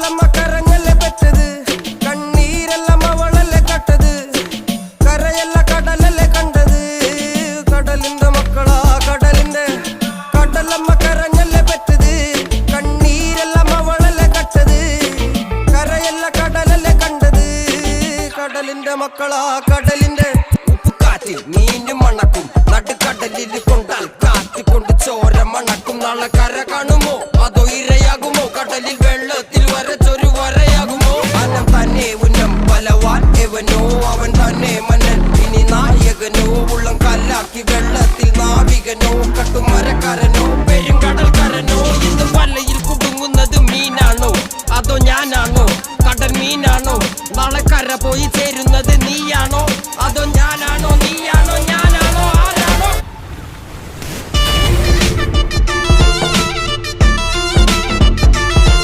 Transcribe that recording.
കടലമ്മ കരഞ്ഞല്ലേ പെറ്റത് കണ്ണീരെല്ലാം അവളല്ലേ കരയല്ല കടലല്ലേ കണ്ടത്. കടലിന്റെ മക്കളാ കടലിന്റെ കടലമ്മ കരഞ്ഞല്ലേ പെറ്റത് കണ്ണീരെല്ലാം അവളല്ലേ കരയല്ല കടലല്ലേ കണ്ടത് കടലിന്റെ മക്കളാ കടലിന്റെ ഉപ്പുകാറ്റിൽ മീനും മണക്കും നടുക്കടലിൽ കൊണ്ടാൽ കാറ്റിക്കൊണ്ട് ചോര മണക്കും. നാളെ കര കാണുമോ? നാവികനോ കട്ടുമരക്കാരനോ പെരുങ്കടൽക്കാരനോ ഇന്ന് വലയിൽ കുടുങ്ങുന്നത് മീനാണോ? അതോ ഞാനാണോ? കടൽ മീനാണോ? നാളെ കര പോയി ചേരുന്നത് നീയാണോ?